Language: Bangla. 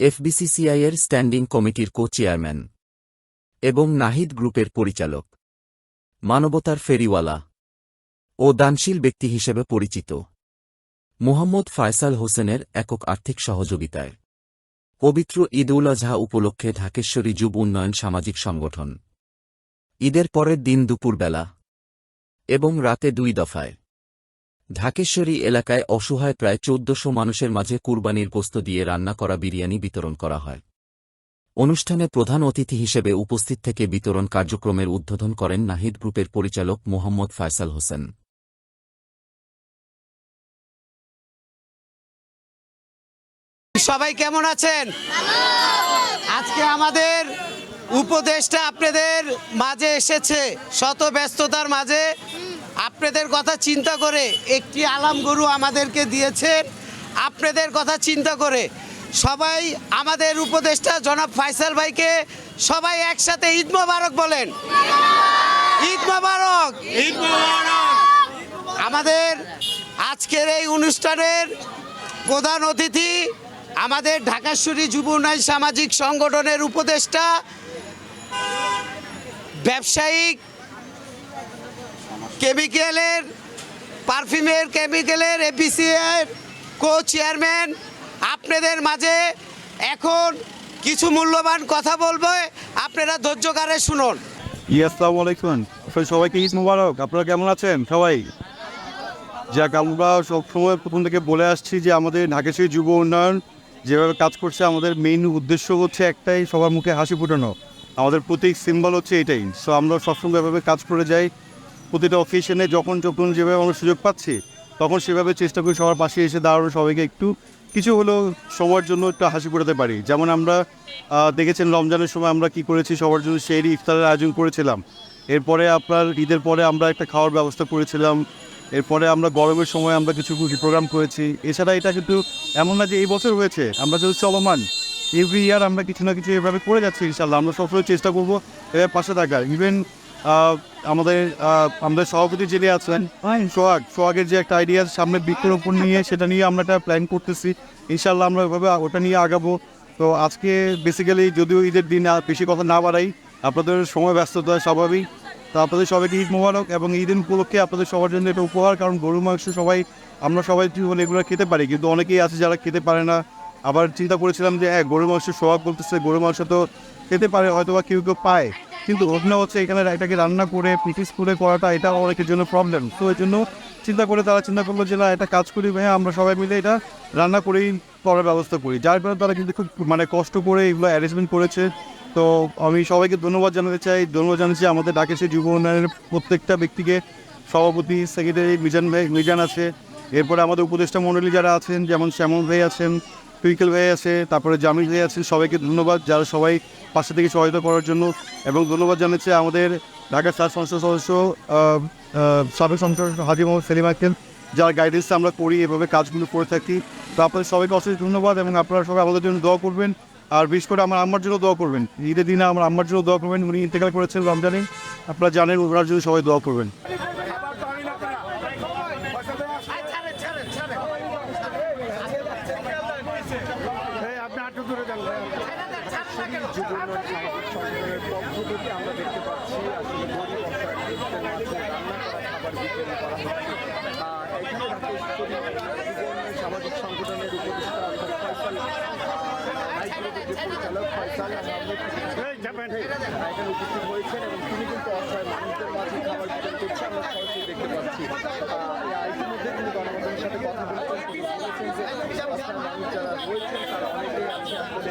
এফবিসিসিআইয়ের স্ট্যান্ডিং কমিটির কো চেয়ারম্যান এবং নাহিদ গ্রুপের পরিচালক। মানবতার ফেরিওয়ালা ও দানশীল ব্যক্তি হিসেবে পরিচিত। মুহাম্মদ ফায়সাল হোসেনের একক আর্থিক সহযোগিতায়। পবিত্র ঈদ উল আজহা উপলক্ষে ঢাকেশ্বরী যুব উন্নয়ন সামাজিক সংগঠন। ঈদের পরের দিন দুপুরবেলা এবং রাতে দুই দফায়। ঢাকেশ্বরী এলাকায় অসহায় প্রায় চোদ্দশো মানুষের মাঝে কুরবানির গোস্ত দিয়ে রান্না করা বিরিয়ানি বিতরণ করা হয়। অনুষ্ঠানে প্রধান অতিথি হিসেবে উপস্থিত থেকে বিতরণ কার্যক্রমের উদ্বোধন করেন নাহিদ গ্রুপের পরিচালক মোহাম্মদ ফায়সাল হোসেন। সবাই কেমন আছেন? আজকে আমাদের উপদেশটা আপনাদের মাঝে এসেছে, শত ব্যস্ততার মাঝে। আপনাদের কথা চিন্তা করে একটি আলাম গরু আমাদেরকে দিয়েছেন। আপনাদের কথা চিন্তা করে সবাই আমাদের উপদেষ্টা জনাব ফাইসাল ভাইকে সবাই একসাথে ঈদ মোবারক বলেন। ঈদ মোবারক। আমাদের আজকের এই অনুষ্ঠানের প্রধান অতিথি আমাদের ঢাকাশ্বরী যুব উন্নয়ন সামাজিক সংগঠনের উপদেষ্টা ব্যবসায়িক কেমিক্যালের পারফিউমের কেমিক্যালের এপিসি এর কো চেয়ারম্যান আপনাদের মাঝে এখন কিছু মূল্যবান কথা বলব, আপনারা ধৈর্যকারে শুনুন। আসসালামু আলাইকুম। সবাইকে ঈদ মুবারক। আপনারা কেমন আছেন? সবাই? যাক, আমরা সবসময় প্রথম থেকে বলে আসছি যে আমাদের ঢাকেশ্বরী যুব উন্নয়ন যেভাবে কাজ করছে, আমাদের মেইন উদ্দেশ্য হচ্ছে একটাই, সবার মুখে হাসি ফুটানো। আমাদের প্রতীক সিম্বল হচ্ছে এটাই। সো আমরা সবসময় এভাবে কাজ করে যাই। প্রতিটা অকেশনে যখন যখন যেভাবে আমরা সুযোগ পাচ্ছি, তখন সেভাবে চেষ্টা করি সবার পাশে এসে দাঁড়ানো, সবাইকে একটু কিছু হলেও সবার জন্য একটু হাসি ফোটাতে পারি। যেমন আমরা দেখেছেন রমজানের সময় আমরা কি করেছি, সবার জন্য সেই ইফতারের আয়োজন করেছিলাম। এরপরে আপনার ঈদের পরে আমরা একটা খাওয়ার ব্যবস্থা করেছিলাম। এরপরে আমরা গরমের সময় আমরা কিছু প্রোগ্রাম করেছি। এছাড়া এটা কিন্তু এমন না যে এই বছর হয়েছে, আমরা যদি চলমান এভরি ইয়ার আমরা কিছু না কিছু এভাবে করে যাচ্ছি ইনশাল্লাহ আমরা সবসময় চেষ্টা করব এভাবে পাশে থাকার। ইভেন আমাদের আমাদের সভাপতি যিনি আছেন সোহাগ সোহাগের যে একটা আইডিয়া সামনে বৃক্ষরোপণ নিয়ে সেটা নিয়ে আমরা একটা প্ল্যান করতেছি। ইনশাল্লাহ আমরা ওইভাবে ওটা নিয়ে আগাবো। তো আজকে বেসিক্যালি যদিও ঈদের দিন আর বেশি কথা না বাড়াই আপনাদের সময় ব্যস্ততা স্বাভাবিক। তো আপনাদের সবাইকে ঈদ মোবারক এবং ঈদ উপলক্ষে আপনাদের সবার জন্য একটা উপহার কারণ গরু মাংস সবাই আমরা সবাই বলে এগুলো খেতে পারি কিন্তু অনেকেই আছে যারা খেতে পারে না। আবার চিন্তা করেছিলাম যে হ্যাঁ গরু মাংস সোহাগ বলতেছে গরু মাংস তো খেতে পারে হয়তো বা কেউ কেউ পায়। কিন্তু ঘটনা হচ্ছে এখানে এটাকে রান্না করে প্র্যাকটিস করে করাটা, এটা অনেকের জন্য প্রবলেম তো এই জন্য চিন্তা করে তারা চিন্তা করল যে, না এটা কাজ করি ভাইয়া আমরা সবাই মিলে এটা রান্না করেই করার ব্যবস্থা করি। যার কারণে তারা কিন্তু খুব মানে কষ্ট করে এগুলো অ্যারেঞ্জমেন্ট করেছে। তো আমি সবাইকে ধন্যবাদ জানাতে চাই। ধন্যবাদ জানাচ্ছি আমাদের ডাকেছে যুব উন্নয়নের প্রত্যেকটা ব্যক্তিকে। সভাপতি সেক্রেটারি মিজান ভাই, মিজান আছে। এরপরে আমাদের উপদেষ্টা মণ্ডলী যারা আছেন, যেমন শ্যামল ভাই আছেন টুইকেল ভাই আছে, তারপরে জামিল ভাই আছেন সবাইকে ধন্যবাদ, যারা সবাই পাশে থেকে সহায়তা করার জন্য। এবং ধন্যবাদ জানাচ্ছি আমাদের ঢাকা স্টার সংসদ সদস্য সাবেক সংসদ হাজি মোহাম্মদ সেলিম আকেল যার গাইডেন্সে আমরা করি, এভাবে কাজগুলো করে থাকি। তো আপনাদের সবাইকে অশেষ ধন্যবাদ এবং আপনারা সবাই আমাদের জন্য দোয়া করবেন। আর বিশেষ করে আমার আম্মার জন্য দোয়া করবেন। ঈদের দিনে আমার আম্মার জন্য দোয়া করবেন, উনি ইন্তেকাল করেছেন রমজানে। আপনারা জানেন, ওনার জন্য সবাই দোয়া করবেন। থেকে আমরা দেখতে পাচ্ছি আসলে গরিব অসহায় মানুষদের রান্না করা খাবার বিতরণ করা হচ্ছে। সামাজিক সংগঠনের উপদেষ্টা পরিচালক ফয়সাল এখানে উপস্থিত হয়েছেন এবং তিনি কিন্তু অসহায় মানুষদের মাঝে খাবার বিতরণ করছে আমরা সরাসরি দেখতে পাচ্ছি। ইতিমধ্যে তিনি গণমাধ্যমের সাথে কথা বলেছেন তিনি বলেছেন যে অসহায় মানুষ যারা রয়েছেন তারা অনেকেই আছে। আসলে